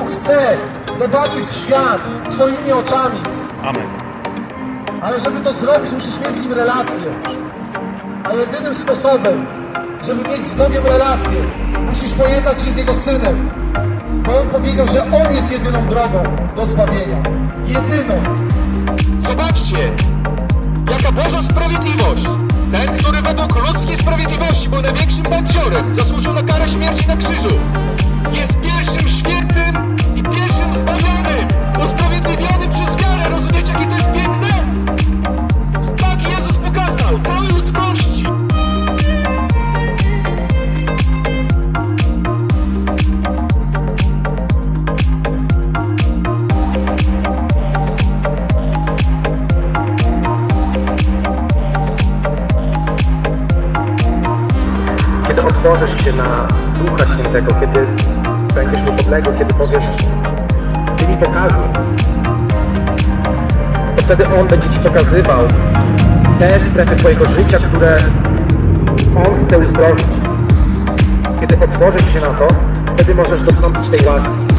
chce zobaczyć świat Twoimi oczami. Amen. Ale żeby to zrobić, musisz mieć z nim relację. A jedynym sposobem, żeby mieć z Bogiem relację, musisz pojednać się z Jego Synem. Bo On powiedział, że On jest jedyną drogą do zbawienia. Jedyną. Zobaczcie, jaka Boża sprawiedliwość. Ten, który według ludzkiej sprawiedliwości był największym bandziorem, zasłużył na karę śmierci na krzyżu. Jest otworzysz się na Ducha Świętego, kiedy będziesz mu podległy, kiedy powiesz, Ty mi pokazuj, to wtedy On będzie Ci pokazywał te strefy Twojego życia, które On chce uzdrowić. Kiedy otworzysz się na to, wtedy możesz dostąpić tej łaski.